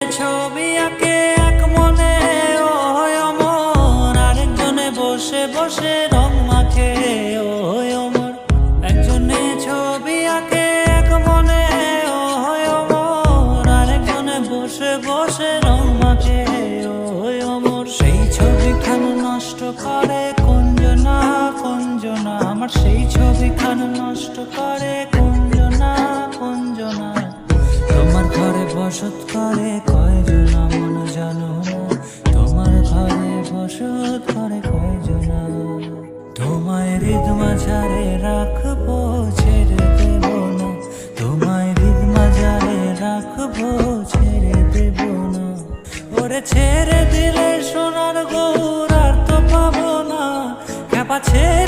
ছবি আঁকে এক মনে ও অমর। আরেকজনে বসে বসে রং মাখে ও অমর। একজনে ছবি আঁকে এক মনে ও অমর। আরেকজনে বসে বসে রং মাখে ও অমর। সেই ছবিখান নষ্ট করে কুঞ্জনা কুঞ্জনা। আমার সেই ছবিখান নষ্ট করে কুঞ্জনা। বসত করে, কয়জনা মন জানো? তোমার ঘরে বসত করে কয়জনা? তোমায় হৃদ মাঝারে রাখব, ছেড়ে দেব না। তোমায় হৃদ মাঝারে রাখব, ছেড়ে দেব না। ওরে ছেড়ে দিলে সোনার গৌর আর তো পাবো না। খেপা ছেড়ে